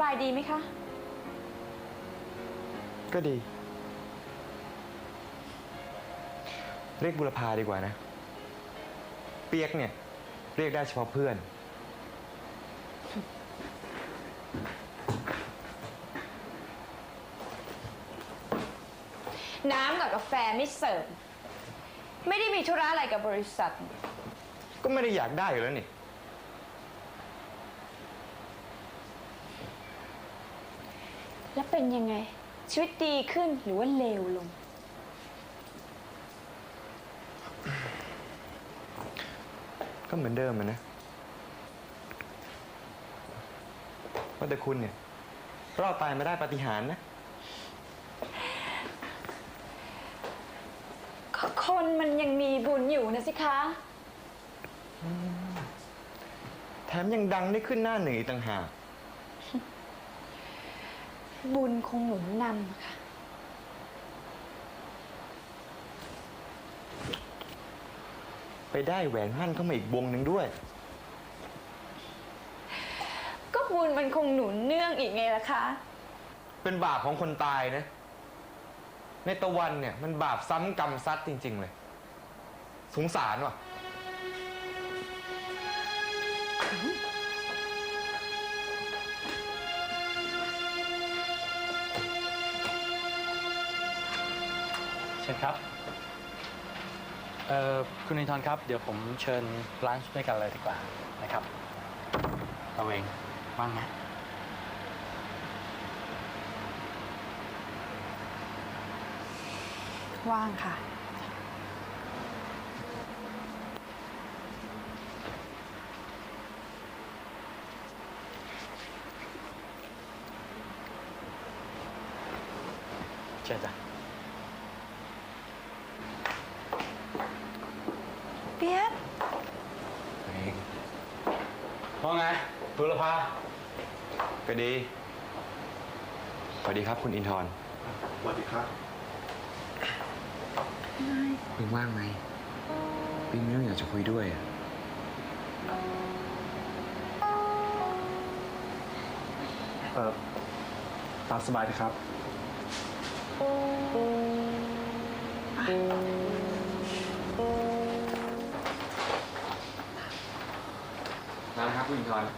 บายดีไหมคะ ก็ดี เรียกบุรพาดีกว่านะ เปียกเนี่ย เรียกได้เฉพาะเพื่อน น้ำกับกาแฟไม่เสิร์ฟ ไม่ได้มีธุระอะไรกับบริษัท ก็ไม่ได้อยากได้อยู่แล้วนี่ แล้วเป็นยังไง ชีวิตดีขึ้นหรือว่าเลวลง ก็เหมือนเดิมอะนะ ว่าแต่คุณเนี่ย รอดตายมาได้ปาฏิหาริย์นะ ก็คนมันยังมีบุญอยู่นะสิคะ แถมยังดังได้ขึ้นหน้าหนึ่งอีกต่างหาก บุญคงหนุนนำค่ะ ไปได้แหวนมั่นเข้ามาอีกวงหนึ่งด้วย ก็บุญมันคงหนุนเนื่องอีกไงล่ะคะ เป็นบาปของคนตายนะ ในตะวันเนี่ย มันบาปซ้ำกรรมซัดจริง ๆ เลย สงสารว่ะ ชิญครับเอ่อคุณนินทร์ครับ เดี๋ยวผมเชิญร้านด้วยกันเลยดีกว่านะครับเราเองว่างไหมว่างค่ะ เชิญจ้ะ เปียก ว่าไงตุล ภา ก็ดี สวัสดีครับคุณอินทร์สวัสดีครับคุณว่างไหมปิงมีเรื่องอยากจะคุยด้วยอะเอ่อตามสบายนะครับ นะครับคุณอินทร์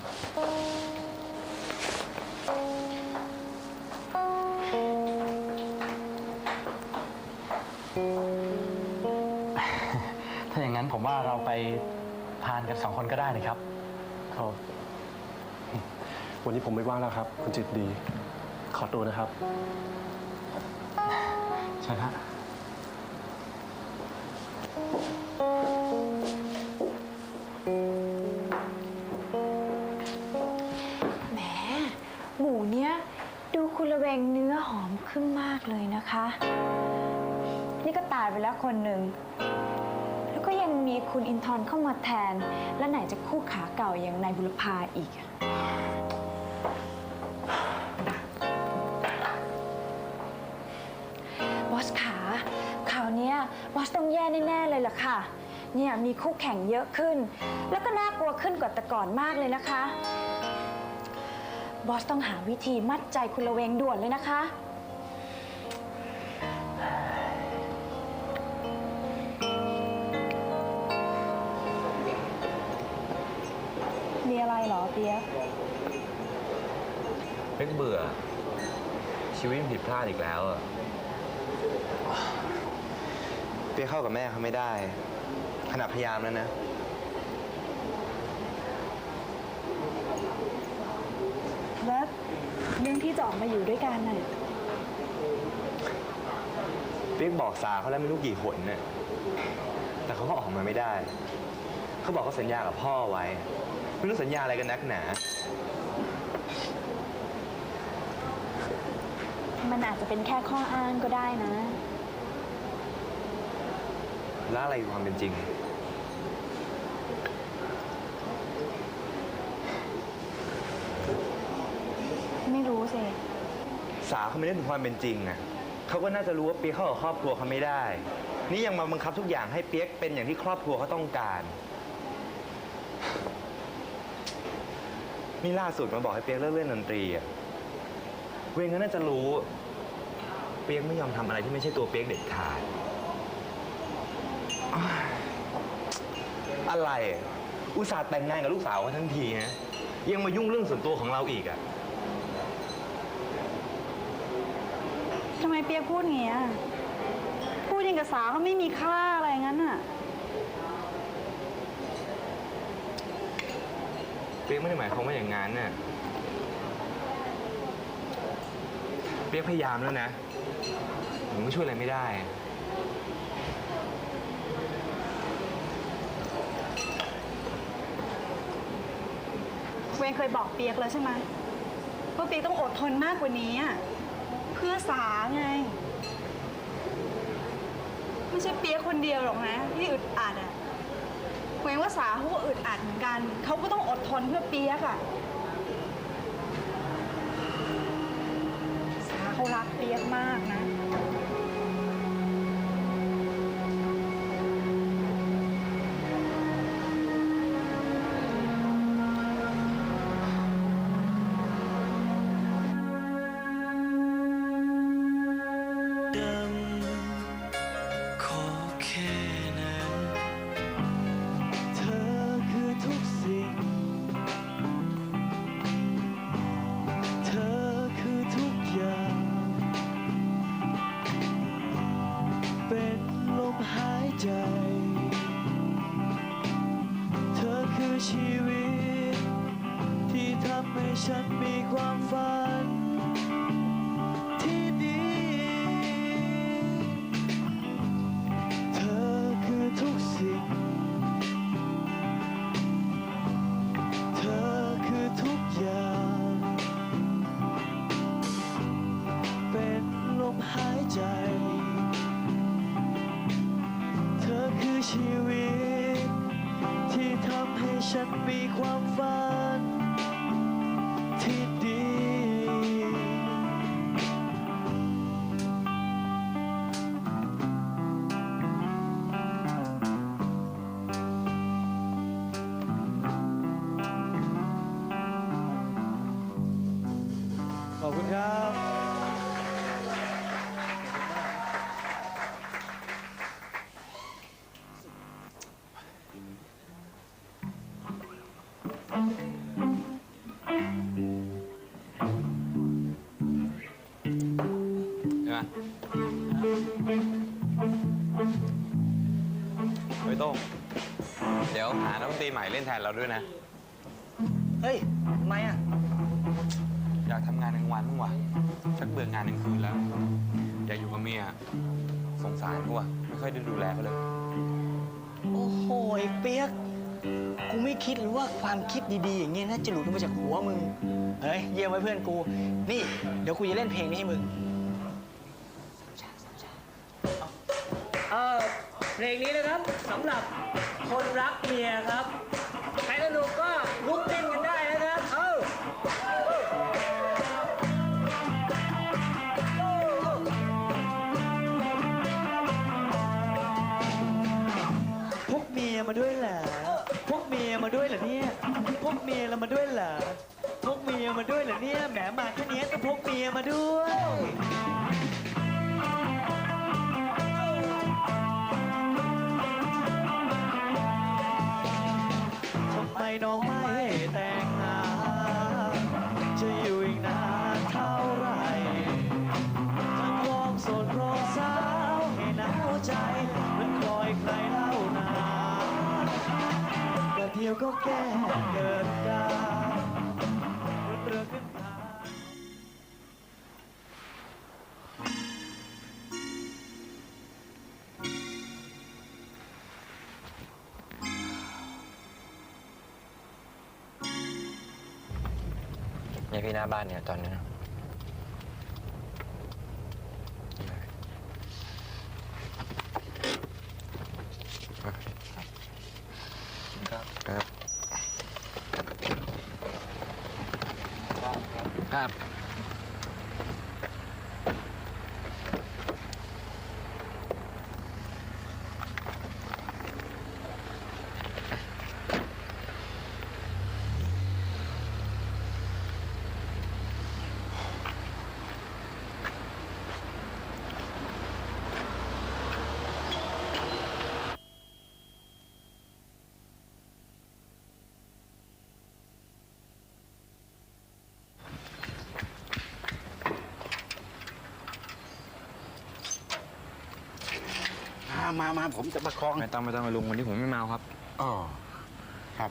ถ้าอย่างนั้นผมว่าเราไปทานกันสองคนก็ได้นะครับเอาวันนี้ผมไม่ว่างแล้วครับ คุณจิตดี ขอตัวนะครับเชิญฮะ นี่ก็ตายไปแล้วคนหนึ่ง แล้วก็ยังมีคุณอินทร์เข้ามาแทน และไหนจะคู่ขาเก่าอย่างนายบุรพาอีก บอสขาข่าวเนี้ยบอสต้องแย่แน่ ๆ เลยล่ะค่ะ เนี่ยมีคู่แข่งเยอะขึ้น แล้วก็น่ากลัวขึ้นกว่าแต่ก่อนมากเลยนะคะ บอสต้องหาวิธีมัดใจคุณระเวงด่วนเลยนะคะ เหรอเปียกเพ็กเบื่อ ชีวิตมันผิดพลาดอีกแล้วอะเปียกเข้ากับแม่เขาไม่ได้ ขนาดพยายามแล้วนะ แล้วเรื่องที่จะออกมาอยู่ด้วยกันน่ะเปียกบอกสาเขาแล้วไม่รู้กี่หนเนี่ยแต่เขาก็ออกมาไม่ได้ เขาบอกเขาสัญญากับพ่อไว้ ไม่รู้สัญญาอะไรกันนักหนา มันอาจจะเป็นแค่ข้ออ้างก็ได้นะ แล้วอะไรคือความเป็นจริง ไม่รู้สิ สาวเขาไม่ได้ถึงความเป็นจริงอะเขาก็น่าจะรู้ว่าเปียกเข้ากับครอบครัวเขาไม่ได้ นี่ยังมาบังคับทุกอย่างให้เปียกเป็นอย่างที่ครอบครัวเขาต้องการ นี่ล่าสุดมาบอกให้เปียกเลิกเล่นดนตรีอะเวงก็น่าจะรู้ เปียกไม่ยอมทำอะไรที่ไม่ใช่ตัวเปียกเด็ดขาดอ้ายอะไรอะอุตส่าห์แต่งงานกับลูกสาวเขาทั้งทีนะยังมายุ่งเรื่องส่วนตัวของเราอีกอะทำไมเปียกพูดอย่างเงี้ยพูดอยังกับสาวเขาไม่มีค่าอะไรงั้นน่ะ เปียกไม่ได้หมายความว่าอย่างนั้นน่ะเปียกพยายามแล้วนะหนูก็ช่วยอะไรไม่ได้ เวงเคยบอกเปียกแล้วใช่ไหมว่าเปียกต้องอดทนมากกว่านี้อะเพื่อสาไง ไม่ใช่เปียกคนเดียวหรอกนะที่อึดอัดอะ เวงว่าสาเขาก็อึดอัดเหมือนกัน เขาก็ต้องอดทนเพื่อเปียกอะสาเขารักเปียกมากนะ ชีวิต ที่ทำให้ฉันมีความฝัน ฉันมีความฝัน ใช่ไหมเฮ้ยโต้งเดี๋ยวหานักดนตรีใหม่เล่นแทนเราด้วยนะ เฮ้ยทำไมอะ อยากทำงานกลางวันบ้างวะชักเบื่องานกลางคืนแล้ว อยากอยู่กับเมียสงสารกูอะไม่ค่อยได้ดูแลเขาเลย โอ้โหไอ้เปียก กูไม่คิดเลยว่าความคิดดีๆอย่างเงี้ยน่าจะหลุดออกมาจากหัวมึง เฮ้ยเยี่ยมไว้เพื่อนกู นี่ เดี๋ยวกูจะเล่นเพลงนี้ให้มึงเออเพลงนี้นะครับสำหรับคนรักเมียครับ ใครสนุกก็ลุกเต้นกันได้นะครับ เอ้าพกเมียมาด้วยเหรอ พกเมียมาด้วยเหรอเนี่ยพกเมียเรามาด้วยเหรอพกเมียมาด้วยเหรอเนี่ยแหมมาแค่นี้ก็พกเมียมาด้วยทำไมน้องมา ยวก็แก้เกิดการเรือขึ้นมาเนี่ยพี่หน้าบ้านเนี่ยตอนนี้ มามาผมจะประคอง ไม่ต้องไม่ต้องลุงวันนี้ผมไม่เมาครับ อ๋อ ครับ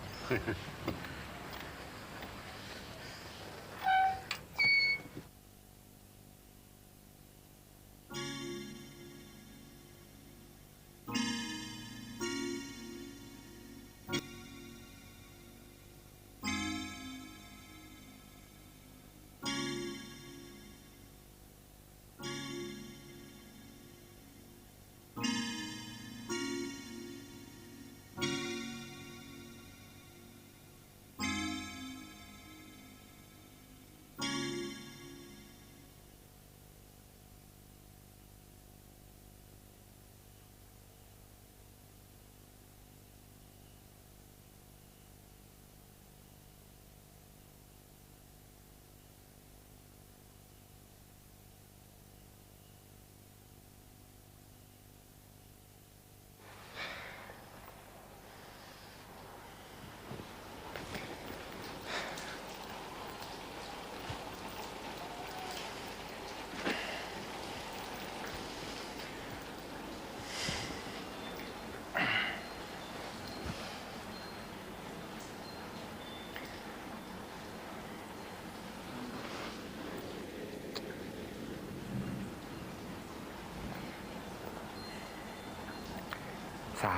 สา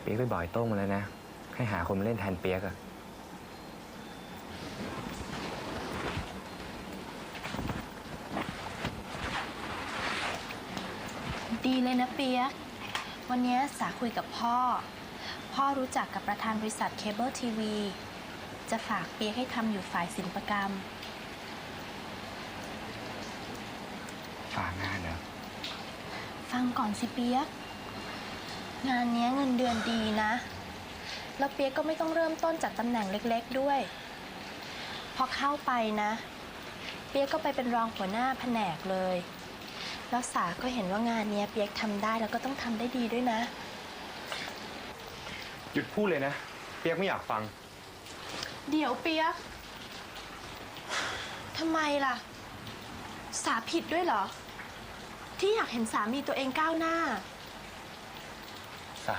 เปียกไปบ่อยโต้งมาแล้วนะ ให้หาคนมาเล่นแทนเปียกอะดีเลยนะเปียก วันนี้สาคุยกับพ่อ พ่อรู้จักกับประธานบริษัทเคเบิลทีวี จะฝากเปียกให้ทำอยู่ฝ่ายศิลปกรรม ฝากงานเหรอ ฟังก่อนสิเปียก งานเนี้ยเงินเดือนดีนะ แล้วเปียกก็ไม่ต้องเริ่มต้นจากตำแหน่งเล็ก ๆด้วย พอเข้าไปนะ เปียกก็ไปเป็นรองหัวหน้าแผนกเลย แล้วสาก็เห็นว่างานเนี้ยเปียกทำได้แล้วก็ต้องทำได้ดีด้วยนะ หยุดพูดเลยนะ เปียกไม่อยากฟัง เดี๋ยวเปียกทำไมล่ะ สาผิดด้วยเหรอ ที่อยากเห็นสามีตัวเองก้าวหน้า สา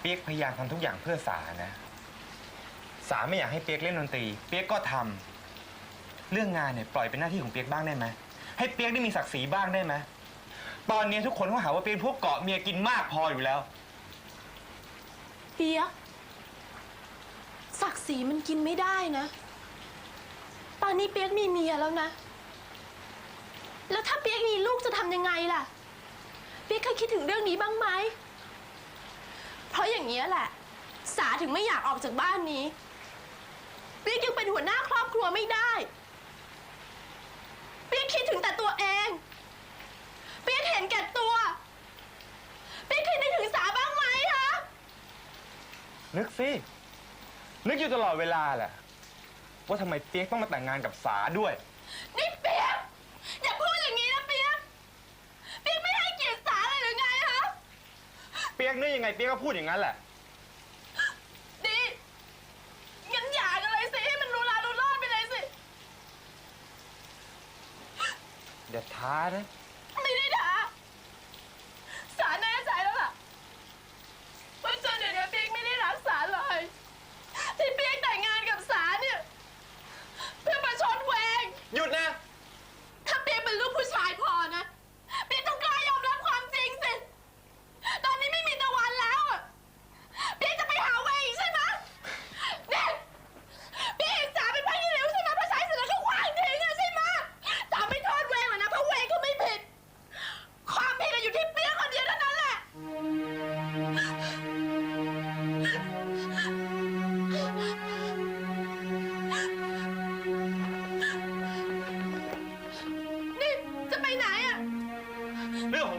เปียกพยายามทำทุกอย่างเพื่อสานะ สาไม่อยากให้เปียกเล่นดนตรี เปียกก็ทำเรื่องงานเนี่ยปล่อยเป็นหน้าที่ของเปียกบ้างได้ไหมให้เปียกได้มีศักดิ์ศรีบ้างได้ไหมตอนนี้ทุกคนเขาหาว่าเปียกพวกเกาะเมียกินมากพออยู่แล้ว เปียกศักดิ์ศรีมันกินไม่ได้นะ ตอนนี้เปียกมีเมียแล้วนะ แล้วถ้าเปียกมีลูกจะทำยังไงล่ะ เปียกเคยคิดถึงเรื่องนี้บ้างไหม เพราะอย่างนี้ยแหละ สาถึงไม่อยากออกจากบ้านนี้ เปียกยังเป็นหัวหน้าครอบครัวไม่ได้ เปียกคิดถึงแต่ตัวเอง เปียกเห็นแก่ตัว เปียกเคยนึกถึงสาบ้างไหมคะนึกสิ นึกอยู่ตลอดเวลาแหละ ว่าทำไมเปียกต้องมาแต่งงานกับสาด้วย นี่เปียกอย่าพูดอย่างนี้นะเปียกเปียกไม่ให้เกียรติสาเลยหรือไงฮะ เปีย กนึกยังไงเปียกก็พูดอย่างนั้นแหละ ดีงั้นหย่ากันเลยสิให้มันรู้ลารู้รอดไปเลยสิ เดี๋ยวท้านะ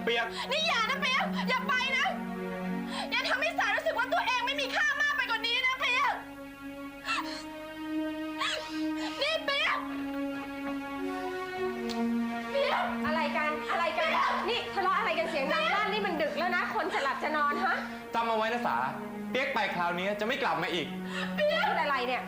เรื่องของเปียก นี่อย่านะเปียกอย่าไปนะ อย่าทำให้สารู้สึกว่าตัวเองไม่มีค่ามากไปกว่านี้นะเปียกนี่เปียกเปียก อะไรกันอะไรกันนี่ทะเลาะอะไรกันเสียงดังลั่นนี่มันดึกแล้วนะ คนจะหลับจะนอนฮะจำเอาไว้นะสา เปียกไปคราวนี้จะไม่กลับมาอีกพูดอะไรเนี่ย